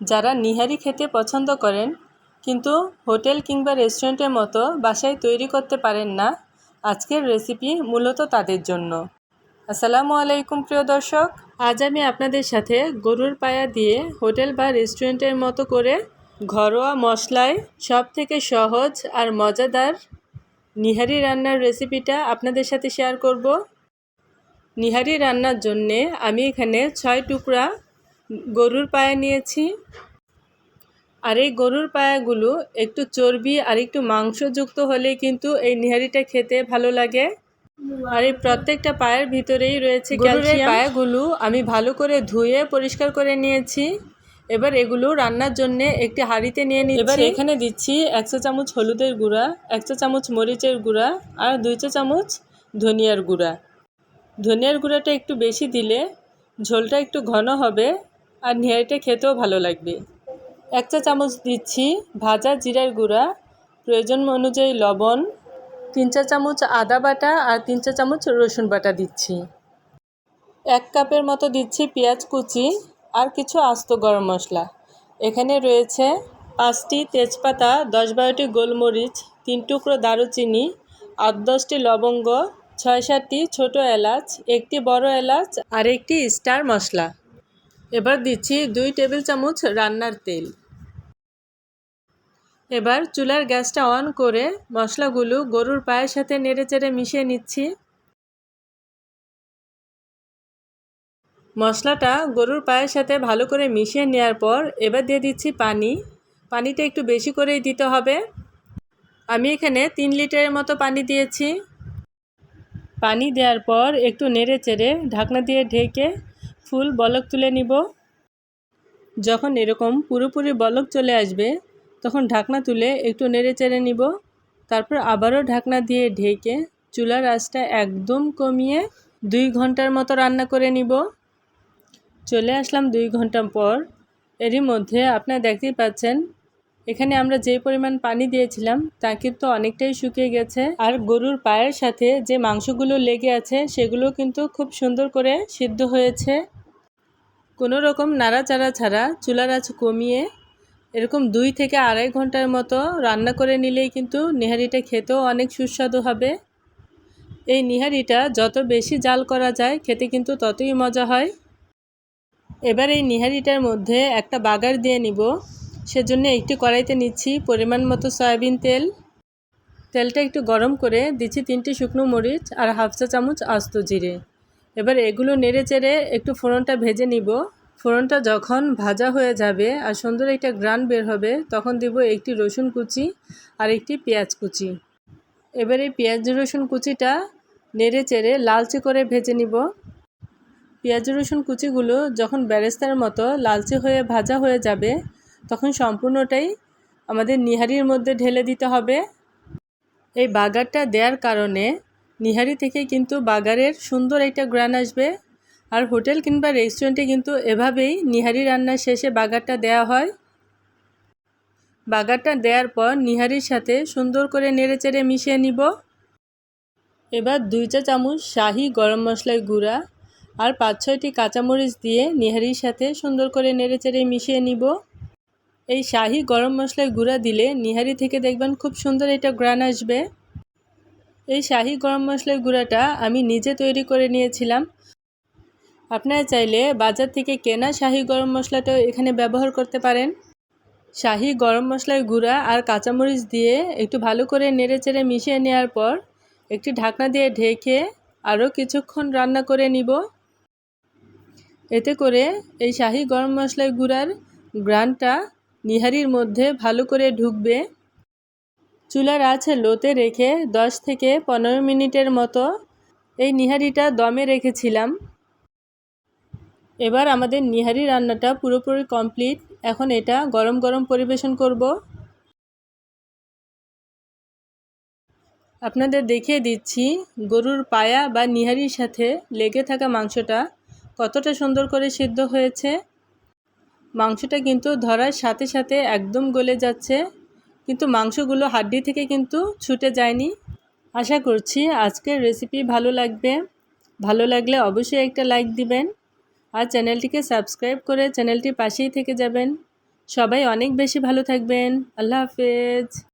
যারা নিহারি খেতে পছন্দ করেন, কিন্তু হোটেল কিংবা রেস্টুরেন্টের মতো বাসায় তৈরি করতে পারেন না, আজকের রেসিপি মূলত তাদের জন্য। আসসালামু আলাইকুম, প্রিয় দর্শক। আজ আমি আপনাদের সাথে গরুর পায়া দিয়ে হোটেল বা রেস্টুরেন্টের মতো করে ঘরোয়া মশলায় সব থেকে সহজ আর মজাদার নিহারি রান্নার রেসিপিটা আপনাদের সাথে শেয়ার করব। নিহারি রান্নার জন্যে আমি এখানে ছয় টুকরা গরুর পায়া নিয়েছি। আর এই গরুর পায়াগুলো একটু চর্বি আর একটু মাংসযুক্ত হলে কিন্তু এই নিহারিটা খেতে ভালো লাগে। আর এই প্রত্যেকটা পায়ের ভিতরেই রয়েছে পায়াগুলো আমি ভালো করে ধুয়ে পরিষ্কার করে নিয়েছি। এবার এগুলো রান্নার জন্য একটি হাঁড়িতে নিয়ে নিই এবার এখানে দিচ্ছি একশো চামচ হলুদের গুঁড়া একশো চামচ মরিচের গুঁড়া আর দুই চা চামচ ধনিয়ার গুঁড়া। ধনিয়ার গুঁড়াটা একটু বেশি দিলে ঝোলটা একটু ঘন হবে। আর নিহারিটা খেতেও ভালো লাগবে। এক চা চামচ দিচ্ছি ভাজা জিরার গুঁড়া, প্রয়োজন অনুযায়ী লবণ, তিন চা চামচ আদা বাটা আর তিন চা চামচ রসুন বাটা দিচ্ছি। এক কাপের মতো দিচ্ছি পেঁয়াজ কুচি আর কিছু আস্ত গরম মশলা। এখানে রয়েছে পাঁচটি তেজপাতা, দশ বারোটি গোলমরিচ, তিন টুকরো দারুচিনি, আট দশটি লবঙ্গ, ছয় সাতটি ছোট এলাচ, একটি বড় এলাচ আর একটি স্টার মশলা। এবার দিচ্ছি দুই টেবিল চামচ রান্নার তেল। এবার চুলার গ্যাসটা অন করে মশলাগুলো গরুর পায়ের সাথে নেড়ে চেড়ে মিশিয়ে নিচ্ছি। মশলাটা গরুর পায়ের সাথে ভালো করে মিশিয়ে নেওয়ার পর এবার দিয়ে দিচ্ছি পানি। পানিটা একটু বেশি করেই দিতে হবে। আমি এখানে তিন লিটারের মতো পানি দিয়েছি। পানি দেওয়ার পর একটু নেড়ে চেড়ে ঢাকনা দিয়ে ঢেকে ফুল বলক তুলে নিব। যখন এরকম পুরোপুরি বলক চলে আসবে, তখন ঢাকনা তুলে একটু নেড়ে চেড়ে নিব। তারপর আবারও ঢাকনা দিয়ে ঢেকে চুলার আঁচটা একদম কমিয়ে দুই ঘণ্টার মতো রান্না করে নিব। চলে আসলাম দুই ঘণ্টা পর। এরই মধ্যে আপনারা দেখতেই পাচ্ছেন, এখানে আমরা যে পরিমাণ পানি দিয়েছিলাম, তা কিন্তু অনেকটাই শুকিয়ে গেছে। আর গরুর পায়ের সাথে যে মাংসগুলো লেগে আছে, সেগুলো কিন্তু খুব সুন্দর করে সিদ্ধ হয়েছে। কোনো রকম নাড়াচাড়া ছাড়া চুলার আঁচ কমিয়ে এরকম দুই থেকে আড়াই ঘণ্টার মতো রান্না করে নিলেই কিন্তু নিহারিটা খেতেও অনেক সুস্বাদু হবে। এই নিহারিটা যত বেশি জাল করা যায়, খেতে কিন্তু ততই মজা হয়। এবার এই নিহারিটার মধ্যে একটা বাগার দিয়ে নিব। সেজন্য একটি কড়াইতে নিচ্ছি পরিমাণ মতো সয়াবিন তেল। তেলটা একটু গরম করে দিচ্ছি তিনটি শুকনো মরিচ আর হাফ চা চামচ আস্ত জিরে। এবার এগুলো নেড়ে চেড়ে একটু ফোড়নটা ভেজে নিব। ফোড়নটা যখন ভাজা হয়ে যাবে আর সুন্দর একটা গ্রান বের হবে, তখন দিব একটি রসুন কুচি আর একটি পেঁয়াজ কুচি। এবার এই পেঁয়াজ রসুন কুচিটা নেড়ে চেড়ে লালচে করে ভেজে নিব। পেঁয়াজ রসুন কুচিগুলো যখন ব্যারেস্তার মতো লালচে হয়ে ভাজা হয়ে যাবে, তখন সম্পূর্ণটাই আমাদের নিহারির মধ্যে ঢেলে দিতে হবে। এই বাগারটা দেওয়ার কারণে নিহারি থেকে কিন্তু বাগারের সুন্দর একটা গ্রান আসবে। আর হোটেল কিংবা রেস্টুরেন্টে কিন্তু এভাবেই নিহারি রান্নার শেষে বাগারটা দেওয়া হয়। বাগারটা দেওয়ার পর নিহারির সাথে সুন্দর করে নেড়েচেড়ে মিশিয়ে নিব। এবার দুই চা চামচ শাহি গরম মশলার গুঁড়া আর পাঁচ ছয়টি কাঁচামরিচ দিয়ে নিহারির সাথে সুন্দর করে নেড়েচেড়ে মিশিয়ে নিব। এই শাহি গরম মশলার গুঁড়া দিলে নিহারি থেকে দেখবেন খুব সুন্দর এটা গ্রান আসবে। এই শাহি গরম মশলার গুঁড়াটা আমি নিজে তৈরি করে নিয়েছিলাম। আপনারা চাইলে বাজার থেকে কেনা শাহি গরম মশলাটাও এখানে ব্যবহার করতে পারেন। শাহি গরম মশলার গুঁড়া আর কাঁচামরিচ দিয়ে একটু ভালো করে নেড়ে চেড়ে মিশিয়ে নেওয়ার পর একটি ঢাকনা দিয়ে ঢেকে আরও কিছুক্ষণ রান্না করে নিব। এতে করে এই শাহি গরম মশলার গুঁড়ার গ্রানটা নিহারির মধ্যে ভালো করে ঢুকবে। চুলার আছে লোতে রেখে দশ থেকে পনেরো মিনিটের মতো এই নিহারিটা দমে রেখেছিলাম। এবার আমাদের নিহারি রান্নাটা পুরোপুরি কমপ্লিট। এখন এটা গরম গরম পরিবেশন করব। আপনাদের দেখিয়ে দিচ্ছি গরুর পায়া বা নিহারির সাথে লেগে থাকা মাংসটা কতটা সুন্দর করে সিদ্ধ হয়েছে। মাংসটা কিন্তু ধরার সাথে সাথে একদম গলে যাচ্ছে। কিন্তু মাংসগুলো হাড্ডি থেকে কিন্তু ছুটে যায়নি। আশা করছি আজকের রেসিপি ভালো লাগবে। ভালো লাগলে অবশ্যই একটা লাইক দিবেন আর চ্যানেলটিকে সাবস্ক্রাইব করে চ্যানেলটির পাশেই থেকে যাবেন। সবাই অনেক বেশি ভালো থাকবেন। আল্লাহ হাফেজ।